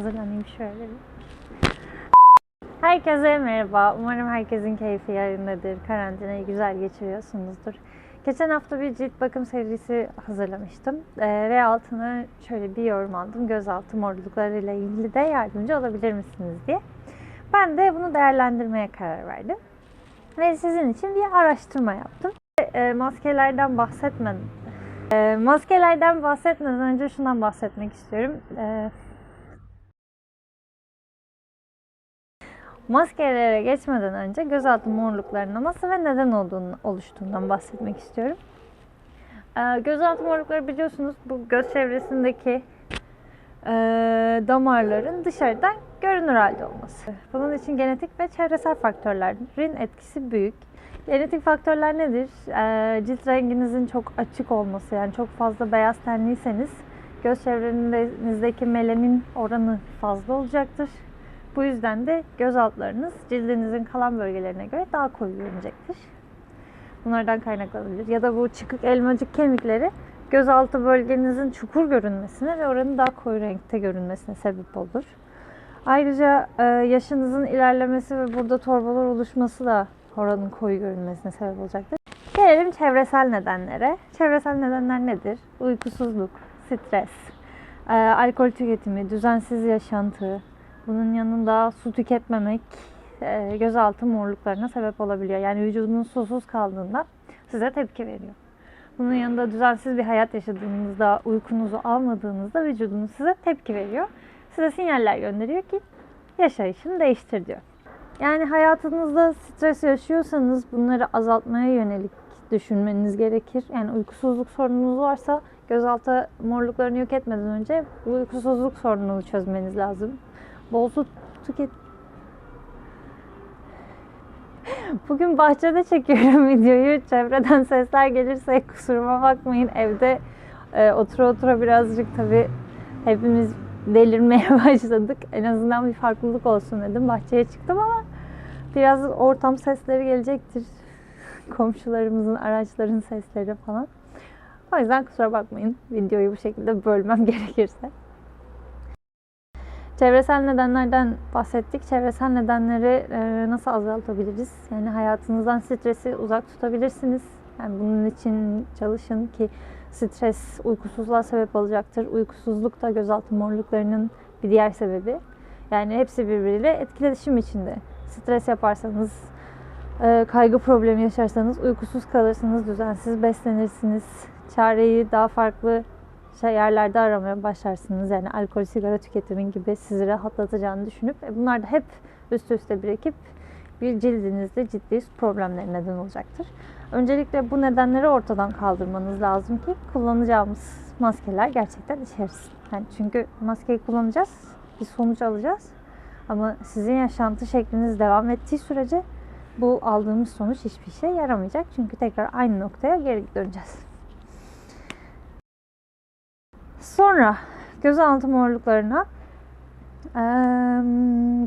hazırlanayım şöyle bir. Herkese merhaba. Umarım herkesin keyfi yerindedir. Karantinayı güzel geçiriyorsunuzdur. Geçen hafta bir cilt bakım serisi hazırlamıştım. Ee, ve altına şöyle bir yorum aldım. Gözaltı morluklarıyla ilgili de yardımcı olabilir misiniz diye. Ben de bunu değerlendirmeye karar verdim. Ve sizin için bir araştırma yaptım. E, maskelerden bahsetmeden e, maskelerden bahsetmeden önce şundan bahsetmek istiyorum. E, Maskelere geçmeden önce gözaltı morluklarının nasıl ve neden olduğunu oluştuğundan bahsetmek istiyorum. Ee, gözaltı morlukları biliyorsunuz bu göz çevresindeki e, damarların dışarıdan görünür halde olması. Bunun için genetik ve çevresel faktörlerin etkisi büyük. Genetik faktörler nedir? Ee, cilt renginizin çok açık olması yani çok fazla beyaz tenliyseniz göz çevrenizdeki melanin oranı fazla olacaktır. Bu yüzden de göz altlarınız cildinizin kalan bölgelerine göre daha koyu görünecektir. Bunlardan kaynaklanabilir. Ya da bu çıkık elmacık kemikleri gözaltı bölgenizin çukur görünmesine ve oranın daha koyu renkte görünmesine sebep olur. Ayrıca e, yaşınızın ilerlemesi ve burada torbalar oluşması da oranın koyu görünmesine sebep olacaktır. Gelelim çevresel nedenlere. Çevresel nedenler nedir? Uykusuzluk, stres, e, alkol tüketimi, düzensiz yaşantı, bunun yanında su tüketmemek e, gözaltı morluklarına sebep olabiliyor. Yani vücudunuz susuz kaldığında size tepki veriyor. Bunun yanında düzensiz bir hayat yaşadığınızda, uykunuzu almadığınızda vücudunuz size tepki veriyor. Size sinyaller gönderiyor ki yaşayışını değiştir diyor. Yani hayatınızda stres yaşıyorsanız bunları azaltmaya yönelik düşünmeniz gerekir. Yani uykusuzluk sorununuz varsa gözaltı morluklarını yok etmeden önce bu uykusuzluk sorununu çözmeniz lazım. Bol su tüket. Bugün bahçede çekiyorum videoyu. Çevreden sesler gelirse kusuruma bakmayın. Evde e, otura otura birazcık tabii hepimiz delirmeye başladık. En azından bir farklılık olsun dedim. Bahçeye çıktım ama biraz ortam sesleri gelecektir. Komşularımızın, araçların sesleri falan. O yüzden kusura bakmayın videoyu bu şekilde bölmem gerekirse. Çevresel nedenlerden bahsettik. Çevresel nedenleri e, nasıl azaltabiliriz? Yani hayatınızdan stresi uzak tutabilirsiniz. Yani bunun için çalışın ki stres uykusuzluğa sebep olacaktır. Uykusuzluk da gözaltı morluklarının bir diğer sebebi. Yani hepsi birbiriyle etkileşim içinde. Stres yaparsanız, e, kaygı problemi yaşarsanız uykusuz kalırsınız, düzensiz beslenirsiniz. Çareyi daha farklı şey yerlerde aramaya başlarsınız. Yani alkol, sigara tüketimin gibi sizi rahatlatacağını düşünüp e, bunlar da hep üst üste birikip bir cildinizde ciddi problemler neden olacaktır. Öncelikle bu nedenleri ortadan kaldırmanız lazım ki kullanacağımız maskeler gerçekten işe yarasın. Yani çünkü maskeyi kullanacağız, bir sonuç alacağız. Ama sizin yaşantı şekliniz devam ettiği sürece bu aldığımız sonuç hiçbir şey yaramayacak. Çünkü tekrar aynı noktaya geri döneceğiz. Sonra gözaltı morluklarına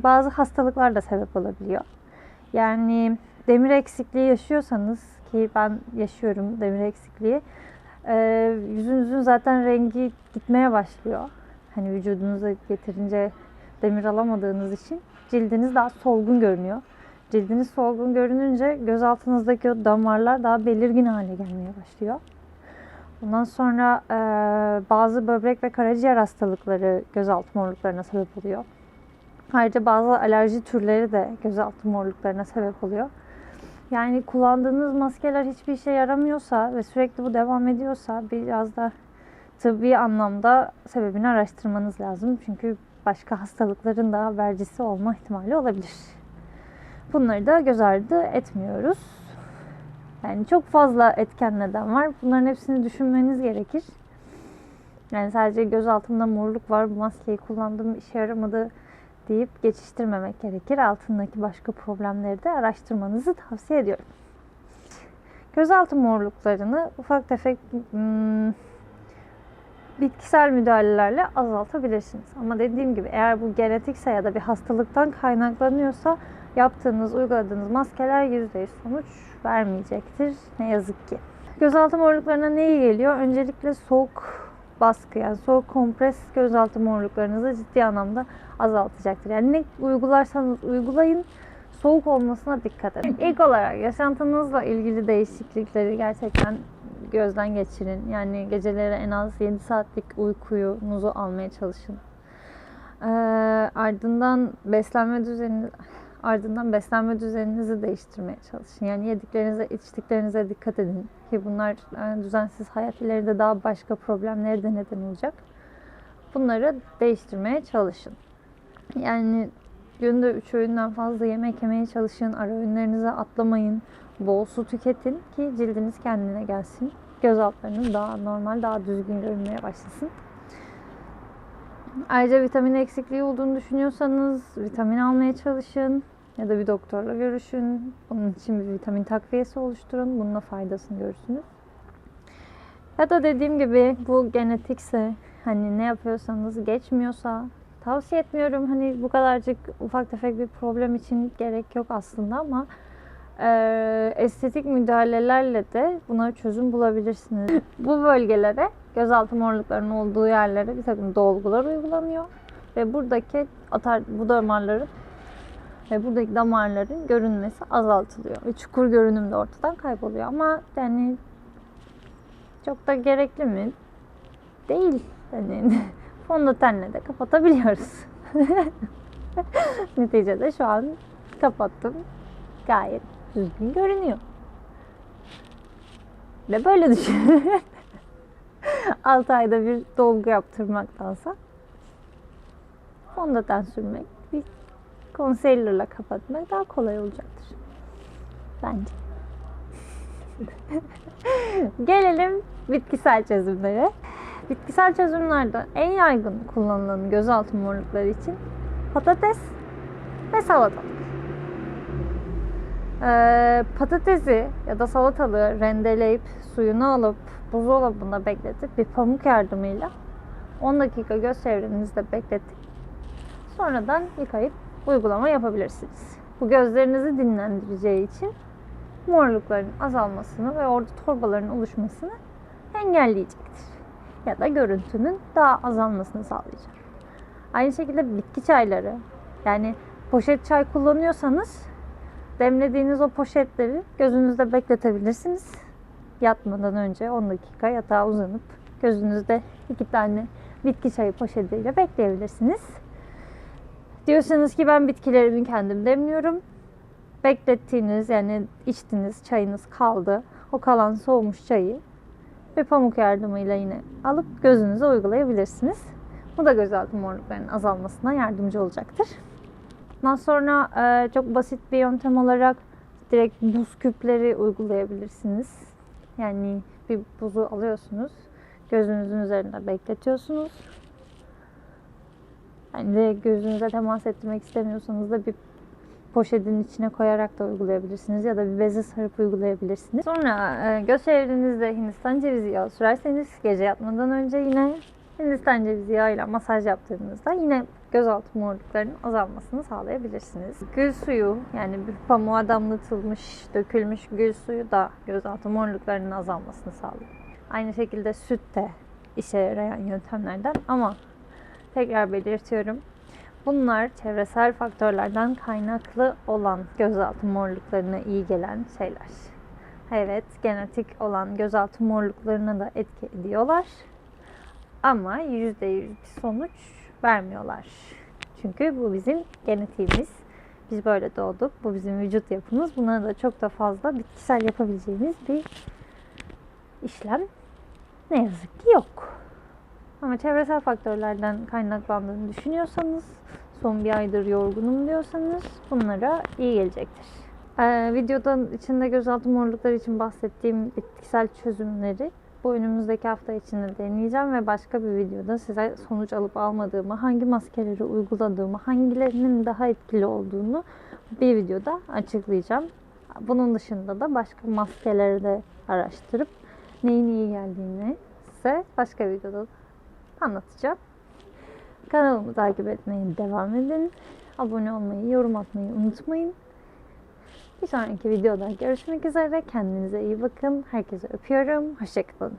bazı hastalıklar da sebep olabiliyor. Yani demir eksikliği yaşıyorsanız ki ben yaşıyorum demir eksikliği. Yüzünüzün zaten rengi gitmeye başlıyor. Hani vücudunuza getirince demir alamadığınız için cildiniz daha solgun görünüyor. Cildiniz solgun görününce göz altınızdaki o damarlar daha belirgin hale gelmeye başlıyor. Ondan sonra e, bazı böbrek ve karaciğer hastalıkları gözaltı morluklarına sebep oluyor. Ayrıca bazı alerji türleri de gözaltı morluklarına sebep oluyor. Yani kullandığınız maskeler hiçbir işe yaramıyorsa ve sürekli bu devam ediyorsa biraz da tıbbi anlamda sebebini araştırmanız lazım. Çünkü başka hastalıkların da habercisi olma ihtimali olabilir. Bunları da göz ardı etmiyoruz. Yani çok fazla etken neden var. Bunların hepsini düşünmeniz gerekir. Yani sadece göz altımda morluk var, bu maskeyi kullandım, işe yaramadı deyip geçiştirmemek gerekir. Altındaki başka problemleri de araştırmanızı tavsiye ediyorum. Gözaltı morluklarını ufak tefek hmm, bitkisel müdahalelerle azaltabilirsiniz. Ama dediğim gibi eğer bu genetikse ya da bir hastalıktan kaynaklanıyorsa yaptığınız, uyguladığınız maskeler %100 sonuç vermeyecektir. Ne yazık ki. Gözaltı morluklarına ne geliyor? Öncelikle soğuk baskı yani soğuk kompres gözaltı morluklarınızı ciddi anlamda azaltacaktır. Yani ne uygularsanız uygulayın soğuk olmasına dikkat edin. İlk olarak yaşantınızla ilgili değişiklikleri gerçekten gözden geçirin. Yani geceleri en az 7 saatlik uykuyunuzu almaya çalışın. Ee, ardından beslenme düzeniniz ardından beslenme düzeninizi değiştirmeye çalışın. Yani yediklerinize, içtiklerinize dikkat edin ki bunlar yani düzensiz hayat ileride daha başka problemlere de neden olacak. Bunları değiştirmeye çalışın. Yani günde 3 öğünden fazla yemek yemeye çalışın. Ara öğünlerinize atlamayın. Bol su tüketin ki cildiniz kendine gelsin. Göz altlarınız daha normal, daha düzgün görünmeye başlasın. Ayrıca vitamin eksikliği olduğunu düşünüyorsanız vitamin almaya çalışın ya da bir doktorla görüşün. Onun için bir vitamin takviyesi oluşturun. Bununla faydasını görürsünüz. Ya da dediğim gibi bu genetikse hani ne yapıyorsanız geçmiyorsa tavsiye etmiyorum. Hani bu kadarcık ufak tefek bir problem için gerek yok aslında ama e, estetik müdahalelerle de buna çözüm bulabilirsiniz. bu bölgelere gözaltı morluklarının olduğu yerlere bir takım dolgular uygulanıyor ve buradaki atar bu damarların ve buradaki damarların görünmesi azaltılıyor ve çukur görünüm de ortadan kayboluyor ama yani çok da gerekli mi? Değil. Yani fondötenle de kapatabiliyoruz. Neticede şu an kapattım. Gayet düzgün görünüyor. Ve böyle düşün. 6 ayda bir dolgu yaptırmaktansa fondöten sürmek, bir concealer'la kapatmak daha kolay olacaktır. Bence. Gelelim bitkisel çözümlere. Bitkisel çözümlerde en yaygın kullanılan gözaltı morlukları için patates ve salatalık. Ee, patatesi ya da salatalığı rendeleyip suyunu alıp buzdolabında bekletip bir pamuk yardımıyla 10 dakika göz çevrenizde bekletip sonradan yıkayıp uygulama yapabilirsiniz. Bu gözlerinizi dinlendireceği için morlukların azalmasını ve orada torbaların oluşmasını engelleyecektir. Ya da görüntünün daha azalmasını sağlayacak. Aynı şekilde bitki çayları yani poşet çay kullanıyorsanız demlediğiniz o poşetleri gözünüzde bekletebilirsiniz. Yatmadan önce 10 dakika yatağa uzanıp gözünüzde iki tane bitki çayı poşetiyle bekleyebilirsiniz. Diyorsanız ki ben bitkilerimi kendim demliyorum. Beklettiğiniz yani içtiğiniz çayınız kaldı. O kalan soğumuş çayı bir pamuk yardımıyla yine alıp gözünüze uygulayabilirsiniz. Bu da gözaltı morluklarının azalmasına yardımcı olacaktır. Ondan sonra e, çok basit bir yöntem olarak direkt buz küpleri uygulayabilirsiniz. Yani bir buzu alıyorsunuz, gözünüzün üzerinde bekletiyorsunuz. Yani de gözünüze temas ettirmek istemiyorsanız da bir poşetin içine koyarak da uygulayabilirsiniz ya da bir beze sarıp uygulayabilirsiniz. Sonra e, göz çevrenizde Hindistan cevizi yağı sürerseniz gece yatmadan önce yine Hindistan cevizi yağıyla masaj yaptığınızda yine gözaltı morluklarının azalmasını sağlayabilirsiniz. Gül suyu yani bir pamuğa damlatılmış, dökülmüş gül suyu da gözaltı morluklarının azalmasını sağlıyor. Aynı şekilde süt de işe yarayan yöntemlerden ama tekrar belirtiyorum. Bunlar çevresel faktörlerden kaynaklı olan gözaltı morluklarına iyi gelen şeyler. Evet, genetik olan gözaltı morluklarına da etki ediyorlar. Ama %100 bir sonuç vermiyorlar. Çünkü bu bizim genetiğimiz. Biz böyle doğduk. Bu bizim vücut yapımız. Bunlara da çok da fazla bitkisel yapabileceğimiz bir işlem ne yazık ki yok. Ama çevresel faktörlerden kaynaklandığını düşünüyorsanız, son bir aydır yorgunum diyorsanız bunlara iyi gelecektir. Ee, videodan içinde gözaltı morlukları için bahsettiğim bitkisel çözümleri bu önümüzdeki hafta içinde deneyeceğim ve başka bir videoda size sonuç alıp almadığımı, hangi maskeleri uyguladığımı, hangilerinin daha etkili olduğunu bir videoda açıklayacağım. Bunun dışında da başka maskeleri de araştırıp neyin iyi geldiğini size başka videoda anlatacağım. Kanalımı takip etmeye devam edin. Abone olmayı, yorum atmayı unutmayın. Bir sonraki videoda görüşmek üzere. Kendinize iyi bakın. Herkese öpüyorum. Hoşçakalın.